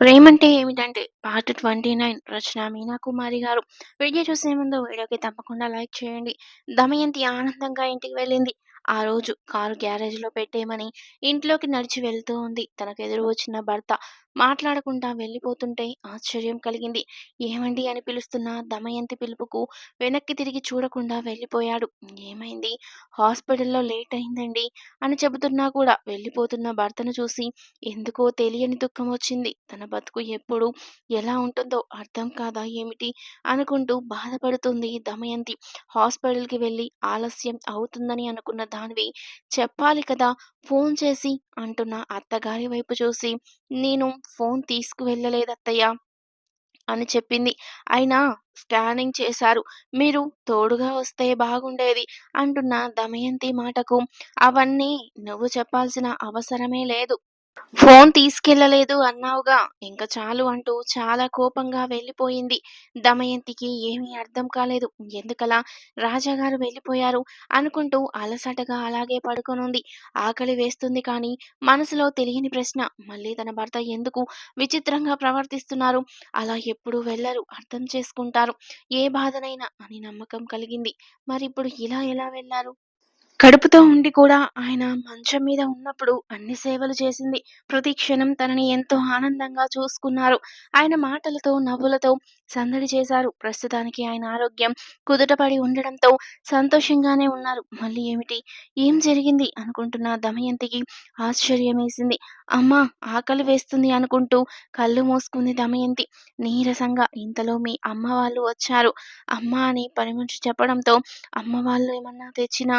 ప్రేమంటే ఏమిటంటే పార్ట్ 29 రచన మీనా కుమారి గారు. వీడియో చూసే ముందు వీడియోకి తప్పకుండా లైక్ చేయండి. దమయంతి ఆనందంగా ఇంటికి వెళ్ళింది. ఆ రోజు కారు గ్యారేజ్‌లో పెట్టేయమని ఇంట్లోకి నడిచి వెళ్తూ ఉంది. తనకు ఎదురు వచ్చిన భర్త మాట్లాడకుండా వెళ్ళిపోతుంటే ఆశ్చర్యం కలిగింది. ఏమండి అని పిలుస్తున్న దమయంతి పిలుపుకు వెనక్కి తిరిగి చూడకుండా వెళ్ళిపోయాడు. ఏమైంది? హాస్పిటల్‌లో లేట్ అయిందండి అని చెబుతున్నా కూడా వెళ్ళిపోతున్న భర్తను చూసి ఎందుకో తెలియని దుఃఖం వచ్చింది. తన బతుకు ఎప్పుడు ఎలా ఉంటుందో అర్థం కాదా ఏమిటి? అనుకుంటూ బాధపడుతుంది దమయంతి. హాస్పిటల్‌కి వెళ్ళి ఆలస్యం అవుతుందని అనుకున్న దానివి చెప్పాలి కదా ఫోన్ చేసి అంటున్న అత్తగారి వైపు చూసి నేను ఫోన్ తీసుకువెళ్ళలేదత్తయ్య అని చెప్పింది. అయినా స్కానింగ్ చేశారు. మీరు తోడుగా వస్తే బాగుండేది అంటున్న దమయంతి మాటకు అవన్నీ నువ్వు చెప్పాల్సిన అవసరమే లేదు. ఫోన్ తీసుకెళ్ళలేదు అన్నావుగా ఇంక చాలు అంటూ చాలా కోపంగా వెళ్ళిపోయింది. దమయంతికి ఏమీ అర్థం కాలేదు. ఎందుకలా రాజాగారు వెళ్ళిపోయారు అనుకుంటూ అలసటగా అలాగే పడుకొనుంది. ఆకలి వేస్తుంది కానీ మనసులో తెలియని ప్రశ్న మళ్ళీ తన భర్త ఎందుకు విచిత్రంగా ప్రవర్తిస్తున్నారు? అలా ఎప్పుడూ వెళ్ళరు. అర్థం చేసుకుంటారు. ఏ బాధనైనా అని నమ్మకం కలిగింది. మరిప్పుడు ఇలా ఎలా వెళ్ళారు కడుపుతో ఉండి కూడా ఆయన మంచం మీద ఉన్నప్పుడు అన్ని సేవలు చేసింది. ప్రతి క్షణం తనని ఎంతో ఆనందంగా చూసుకున్నారు. ఆయన మాటలతో, నవ్వులతో సందడి చేశారు. ప్రస్తుతానికి ఆయన ఆరోగ్యం కుదుటపడి ఉండడంతో సంతోషంగానే ఉన్నారు. మళ్ళీ ఏమిటి? ఏం జరిగింది? అనుకుంటున్న దమయంతికి ఆశ్చర్యమేసింది. అమ్మా ఆకలి వేస్తుంది అనుకుంటూ కళ్ళు మూసుకుంది దమయంతి. నీరసంగా ఇంతలో మీ అమ్మ వాళ్ళు వచ్చారు. అమ్మ అని పనిమనిషి చెప్పడంతో అమ్మ వాళ్ళు ఏమన్నా తెచ్చినా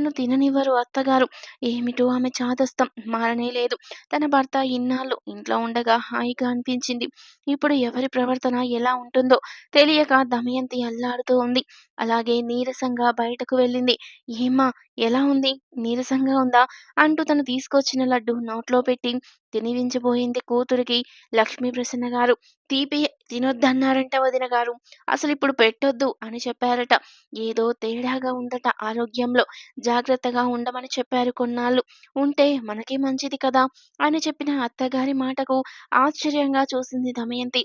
నన్ను తిననివ్వరు అత్తగారు. ఏమిటో ఆమె చాదస్తం మారనే లేదు. తన భర్త ఇన్నాళ్ళు ఇంట్లో ఉండగా హాయిగా అనిపించింది. ఇప్పుడు ఎవరి ప్రవర్తన ఎలా ఉంటుందో తెలియక దమయంతి అల్లాడుతూ ఉంది. అలాగే నీరసంగా బయటకు వెళ్ళింది. ఏమ్మా ఎలా ఉంది? నీరసంగా ఉందా? అంటూ తను తీసుకొచ్చిన లడ్డు నోట్లో పెట్టి తినివించబోయింది కూతురికి లక్ష్మీప్రసన్న గారు. తీపి తినొద్దన్నారంట వదిన గారు. అసలు ఇప్పుడు పెట్టొద్దు అని చెప్పారట. ఏదో తేడాగా ఉందట ఆరోగ్యంలో. జాగ్రత్తగా ఉండమని చెప్పారు కొన్నాళ్ళు. ఉంటే మనకి మంచిది కదా అని చెప్పిన అత్తగారి మాటకు ఆశ్చర్యంగా చూసింది దమయంతి.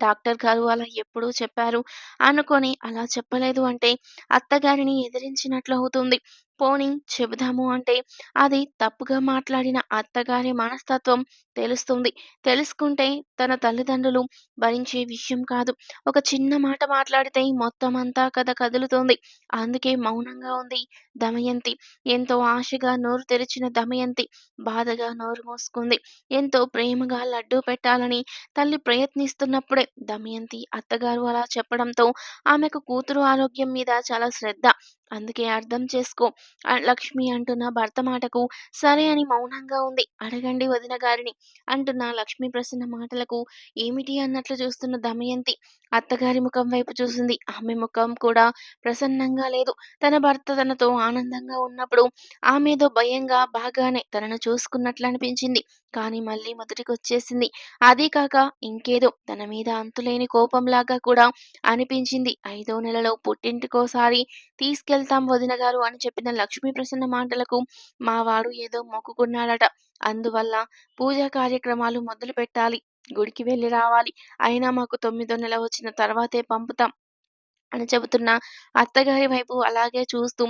డాక్టర్ గారు అలా ఎప్పుడూ చెప్పారు అనుకొని అలా చెప్పలేదు అంటే అత్తగారిని ఎదిరించినట్లు అవుతుంది. పోని చెబుదాము అంటే అది తప్పుగా మాట్లాడిన అత్తగారి మనస్తత్వం తెలుస్తుంది. తెలుసుకుంటే తన తల్లిదండ్రులు భరించే విషయం కాదు. ఒక చిన్న మాట మాట్లాడితే మొత్తం అంతా కథ కదులుతోంది. అందుకే మౌనంగా ఉంది దమయంతి. ఎంతో ఆశగా నోరు తెరిచిన దమయంతి బాధగా నోరు మూసుకుంది. ఎంతో ప్రేమగా లడ్డూ పెట్టాలని తల్లి ప్రయత్నిస్తున్నప్పుడే దమయంతి అత్తగారు అలా చెప్పడంతో ఆమెకు కూతురు ఆరోగ్యం మీద చాలా శ్రద్ధ. అందుకే అర్థం చేసుకో లక్ష్మి అంటున్న భర్త మాటకు సరే అని మౌనంగా ఉంది. అడగండి వదిన గారిని అంటున్న లక్ష్మి ప్రసన్న మాటలకు ఏమిటి అన్నట్లు చూస్తున్న దమయంతి అత్తగారి ముఖం వైపు చూసింది. ఆమె ముఖం కూడా ప్రసన్నంగా లేదు. తన భర్త తనతో ఆనందంగా ఉన్నప్పుడు ఆమెదో భయంగా బాగానే తనను చూసుకున్నట్లు అనిపించింది. కానీ మళ్ళీ మొదటికొచ్చేసింది. అదీ కాక ఇంకేదో తన మీద అంతులేని కోపంలాగా కూడా అనిపించింది. ఐదో నెలలో పుట్టింటికోసారి తీసుకెళ్తాం వదిన గారు అని చెప్పిన లక్ష్మీ ప్రసన్న మాటలకు మావాడు ఏదో మొక్కుకున్నాడట. అందువల్ల పూజా కార్యక్రమాలు మొదలు పెట్టాలి. గుడికి వెళ్ళి రావాలి. అయినా మాకు తొమ్మిదో నెల వచ్చిన తర్వాతే పంపుతాం. అని చెబుతున్న అత్తగారి వైపు అలాగే చూస్తూ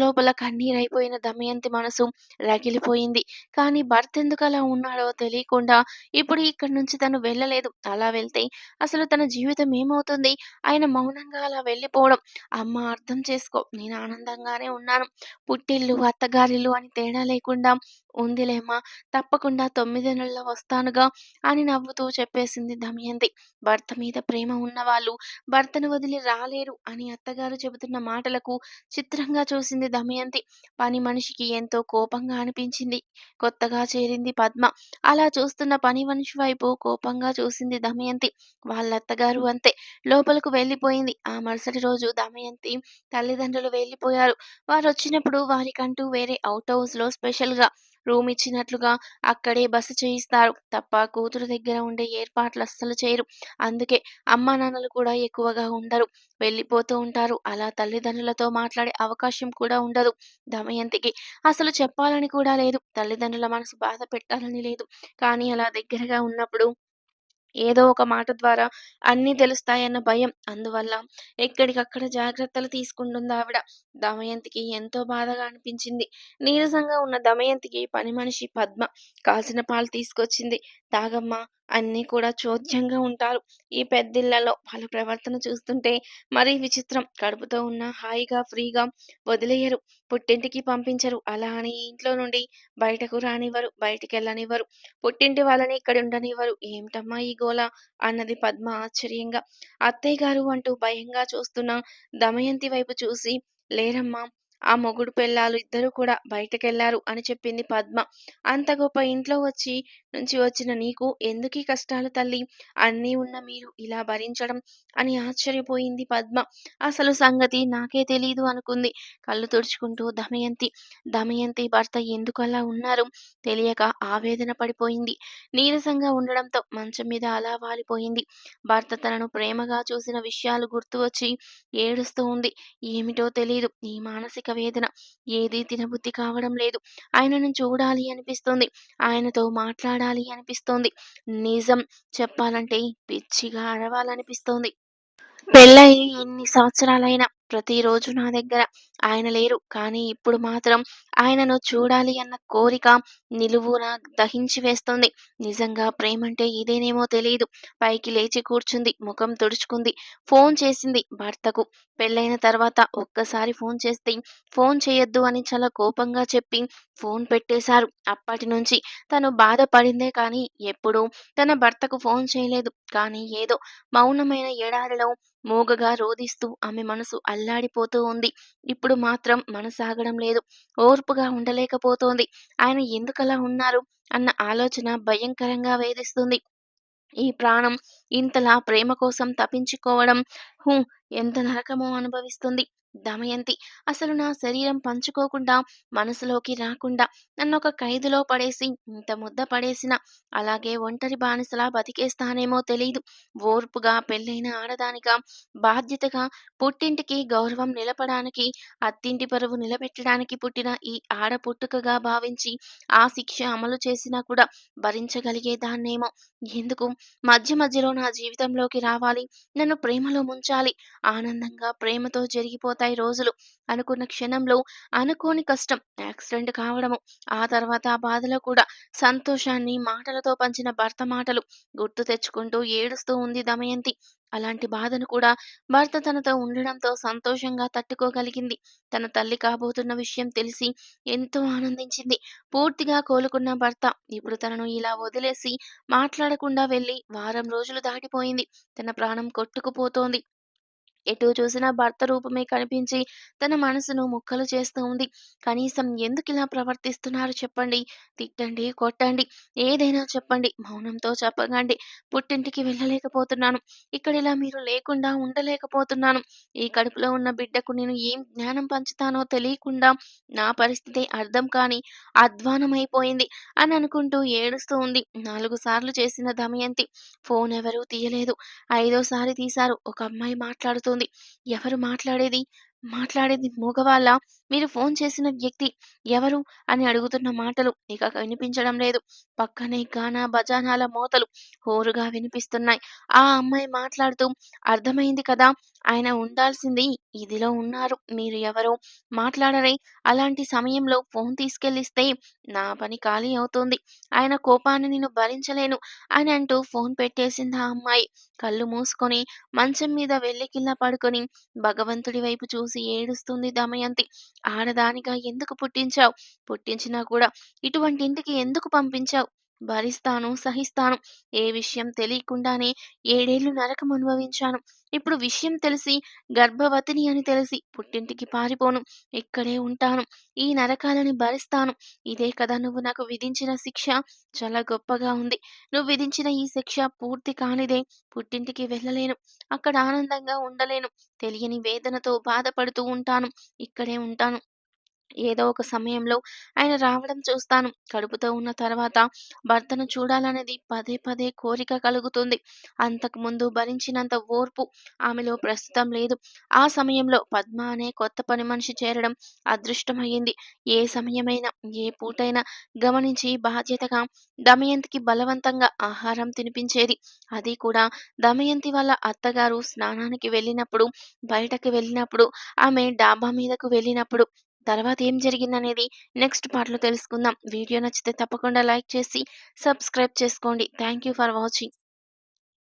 లోపల కన్నీరైపోయిన దమయంతి మనసు రగిలిపోయింది. కానీ భర్త ఎందుకు అలా ఉన్నాడో తెలియకుండా ఇప్పుడు ఇక్కడి నుంచి తను వెళ్ళలేదు. అలా వెళ్తే అసలు తన జీవితం ఏమవుతుంది? ఆయన మౌనంగా అలా వెళ్ళిపోవడం. అమ్మ అర్థం చేసుకో. నేను ఆనందంగానే ఉన్నాను. పుట్టిల్లు, అత్తగారిల్లు అని తేడా లేకుండా ఉందిలేమా తప్పకుండా తొమ్మిది నెలల్లో వస్తానుగా అని నవ్వుతూ చెప్పేసింది దమయంతి. భర్త మీద ప్రేమ ఉన్నవాళ్ళు భర్తను వదిలి రాలేరు అని అత్తగారు చెబుతున్న మాటలకు చిత్రంగా చూసింది దమయంతి. పని మనిషికి ఎంతో కోపంగా అనిపించింది. కొత్తగా చేరింది పద్మ. అలా చూస్తున్న పని మనిషి వైపు కోపంగా చూసింది దమయంతి. వాళ్ళత్తగారు అంతే. లోపలకు వెళ్ళిపోయింది. ఆ మరుసటి రోజు దమయంతి తల్లిదండ్రులు వెళ్ళిపోయారు. వారొచ్చినప్పుడు వారికంటూ వేరే అవుట్ హౌస్లో స్పెషల్గా రూమ్ ఇచ్చినట్లుగా అక్కడే బస చేయిస్తారు తప్ప కూతురు దగ్గర ఉండే ఏర్పాట్లు అస్సలు చేయరు. అందుకే అమ్మానాన్నలు కూడా ఎక్కువగా ఉండరు. వెళ్ళిపోతూ ఉంటారు. అలా తల్లిదండ్రులతో మాట్లాడే అవకాశం కూడా ఉండదు దమయంతికి. అసలు చెప్పాలని కూడా లేదు. తల్లిదండ్రుల మనసు బాధ పెట్టాలని లేదు. కానీ అలా దగ్గరగా ఉన్నప్పుడు ఏదో ఒక మాట ద్వారా అన్నీ తెలుస్తాయన్న భయం. అందువల్ల ఎక్కడికక్కడ జాగ్రత్తలు తీసుకుంటుందావిడ. దమయంతికి ఎంతో బాధగా అనిపించింది. నీరసంగా ఉన్న దమయంతికి పనిమనిషి పద్మ కాసిన పాలు తీసుకొచ్చింది. తాగమ్మా! అన్నీ కూడా చోద్యంగా ఉంటారు. ఈ పెద్దిళ్ళలో వాళ్ళ ప్రవర్తన చూస్తుంటే మరీ విచిత్రం. కడుపుతో ఉన్న హాయిగా, ఫ్రీగా వదిలేయరు. పుట్టింటికి పంపించరు. అలా అని ఇంట్లో నుండి బయటకు రానివ్వరు. బయటికెళ్ళనివ్వరు. పుట్టింటి వాళ్ళని ఇక్కడ ఉండనివ్వరు ఏమిటమ్మా ఈ గోల? అన్నది పద్మ ఆశ్చర్యంగా. అత్తయ్య గారు అంటూ భయంగా చూస్తున్న దమయంతి వైపు చూసి లేరమ్మా! ఆ మొగుడు పెళ్ళాలు ఇద్దరు కూడా బయటకెళ్ళారు అని చెప్పింది పద్మ. అంత గొప్ప ఇంట్లో వచ్చి నుంచి వచ్చిన నీకు ఎందుకీ కష్టాలు తల్లి అన్నీ ఉన్న మీరు ఇలా భరించడం అని ఆశ్చర్యపోయింది పద్మ. అసలు సంగతి నాకే తెలీదు అనుకుంది కళ్ళు తుడుచుకుంటూ దమయంతి. దమయంతి భర్త ఎందుకలా ఉన్నారు తెలియక ఆవేదన పడిపోయింది. నీరసంగా ఉండడంతో మంచం మీద అలా వాలిపోయింది. భర్త తనను ప్రేమగా చూసిన విషయాలు గుర్తు వచ్చి ఏడుస్తూ ఉంది. ఏమిటో తెలియదు ఈ మానసిక వేదన. ఏదీ తినబుద్ధి కావడం లేదు. ఆయనను చూడాలి అనిపిస్తుంది ఆయనతో మాట్లాడాలి అనిపిస్తోంది. నిజం చెప్పాలంటే పిచ్చిగా అరవాలనిపిస్తోంది. పెళ్ళయి ఎన్ని సంవత్సరాలైనా ప్రతిరోజు నా దగ్గర ఆయన లేరు. కానీ ఇప్పుడు మాత్రం ఆయనను చూడాలి అన్న కోరిక నిలువున దహించి వేస్తుంది నిజంగా ప్రేమంటే ఇదేనేమో తెలియదు పైకి లేచి కూర్చుంది. ముఖం తుడుచుకుంది. ఫోన్ చేసింది భర్తకు. పెళ్ళైన తర్వాత ఒక్కసారి ఫోన్ చేస్తే ఫోన్ చేయొద్దు అని చాలా కోపంగా చెప్పి ఫోన్ పెట్టేశారు. అప్పటి నుంచి తను బాధపడిందే కానీ ఎప్పుడూ తన భర్తకు ఫోన్ చేయలేదు. కానీ ఏదో మౌనమైన ఎడారిలో మూగగా రోదిస్తూ ఆమె మనసు అల్లాడిపోతూ ఉంది. ఇప్పుడు మాత్రం మనసాగడం లేదు. ఓర్పుగా ఉండలేకపోతోంది. ఆయన ఎందుకలా ఉన్నారు అన్న ఆలోచన భయంకరంగా వేధిస్తుంది. ఈ ప్రాణం ఇంతలా ప్రేమ కోసం తపించుకోవడం హూ! ఎంత నరకమో అనుభవిస్తుంది దమయంతి. అసలు నా శరీరం పంచుకోకుండా, మనసులోకి రాకుండా, నన్నొక ఖైదులో పడేసి, ఇంత ముద్ద పడేసినా, అలాగే ఒంటరి బానిసలా బతికేస్తానేమో తెలియదు ఓర్పుగా పెళ్ళైన ఆడదానిగా, బాధ్యతగా, పుట్టింటికి గౌరవం నిలపడానికి, అత్తింటి పరువు నిలబెట్టడానికి పుట్టిన ఈ ఆడ పుట్టుకగా భావించి, ఆ శిక్ష అమలు చేసినా కూడా భరించగలిగేదాన్నేమో. ఎందుకు మధ్య మధ్యలో నా జీవితంలోకి రావాలి, నన్ను ప్రేమలో ముంచాలి, ఆనందంగా ప్రేమతో జరిగిపోతాయి రోజులు అనుకున్న క్షణంలో అనుకోని కష్టం యాక్సిడెంట్ కావడము. ఆ తర్వాత ఆ బాధలో కూడా సంతోషాన్ని మాటలతో పంచిన భర్త మాటలు గుర్తు తెచ్చుకుంటూ ఏడుస్తూ ఉంది దమయంతి. అలాంటి బాధను కూడా భర్త తనతో ఉండడంతో సంతోషంగా తట్టుకోగలిగింది. తన తల్లి కాబోతున్న విషయం తెలిసి ఎంతో ఆనందించింది. పూర్తిగా కోలుకున్న భర్త ఇప్పుడు తనను ఇలా వదిలేసి మాట్లాడకుండా వెళ్ళి వారం రోజులు దాటిపోయింది. తన ప్రాణం కొట్టుకుపోతోంది. ఎటు చూసినా భర్త రూపమే కనిపించి తన మనసును ముక్కలు చేస్తూ ఉంది. కనీసం ఎందుకు ఇలా ప్రవర్తిస్తున్నారు చెప్పండి? తిట్టండి, కొట్టండి, ఏదైనా చెప్పండి. మౌనంతో చెప్పకండి. పుట్టింటికి వెళ్ళలేకపోతున్నాను. ఇక్కడిలా మీరు లేకుండా ఉండలేకపోతున్నాను. ఈ కడుపులో ఉన్న బిడ్డకు నేను ఏం జ్ఞానం పంచుతానో తెలియకుండా నా పరిస్థితి అర్థం కాని అధ్వానమైపోయింది అని అనుకుంటూ ఏడుస్తూ ఉంది. నాలుగు సార్లు చేసిన దమయంతి. ఫోన్ ఎవరూ తీయలేదు. ఐదోసారి తీశారు. ఒక అమ్మాయి మాట్లాడుతూ మాట్లాడుతోంది. ఎవరు మాట్లాడేది? మాట్లాడేది మగవాళ్ళ మీరు ఫోన్ చేసిన వ్యక్తి ఎవరు? అని అడుగుతున్న మాటలు ఇక వినిపించడం లేదు. పక్కనే గానా బజానాల మోతలు హోరుగా వినిపిస్తున్నాయి. ఆ అమ్మాయి మాట్లాడుతూ అర్థమైంది కదా! ఆయన ఉండాల్సింది ఇదిలో ఉన్నారు. మీరు ఎవరో మాట్లాడరే. అలాంటి సమయంలో ఫోన్ తీసుకెళ్ళిస్తే నా పని ఖాళీ అవుతుంది. ఆయన కోపాన్ని నేను భరించలేను అని అంటూ ఫోన్ పెట్టేసింది ఆ అమ్మాయి. కళ్ళు మూసుకొని మంచం మీద వెళ్ళి కింద పడుకొని భగవంతుడి వైపు చూసి ఏడుస్తుంది దమయంతి. ఆడదానిగా ఎందుకు పుట్టించావు? పుట్టించినా కూడా ఇటువంటి ఇంటికి ఎందుకు పంపించావు? భరిస్తాను, సహిస్తాను. ఏ విషయం తెలియకుండానే ఏడేళ్ళు నరకం అనుభవించాను. ఇప్పుడు విషయం తెలిసి గర్భవతిని అని తెలిసి పుట్టింటికి పారిపోను. ఇక్కడే ఉంటాను. ఈ నరకాలని భరిస్తాను. ఇదే కదా నువ్వు నాకు విధించిన శిక్ష. చాలా గొప్పగా ఉంది. నువ్వు విధించిన ఈ శిక్ష పూర్తి కానిదే పుట్టింటికి వెళ్ళలేను. అక్కడ ఆనందంగా ఉండలేను. తెలియని వేదనతో బాధపడుతూ ఉంటాను. ఇక్కడే ఉంటాను. ఏదో ఒక సమయంలో ఆయన రావడం చూస్తాను. కడుపుతో ఉన్న తర్వాత భర్తను చూడాలనేది పదే పదే కోరిక కలుగుతుంది. అంతకుముందు భరించినంత ఓర్పు ఆమెలో ప్రస్తుతం లేదు. ఆ సమయంలో పద్మ అనే కొత్త పని మనిషి చేరడం అదృష్టమయ్యింది. ఏ సమయమైనా, ఏ పూటైనా గమనించి బాధ్యతగా దమయంతికి బలవంతంగా ఆహారం తినిపించేది. అది కూడా దమయంతి వాళ్ళ అత్తగారు స్నానానికి వెళ్ళినప్పుడు, బయటకు వెళ్ళినప్పుడు, ఆమె డాబా మీదకు వెళ్ళినప్పుడు. తర్వాత ఏం జరిగిందనేది నెక్స్ట్ పార్ట్‌లో తెలుసుకుందాం. వీడియో నచ్చితే తప్పకుండా లైక్ చేసి సబ్స్క్రైబ్ చేసుకోండి. Thank you for watching.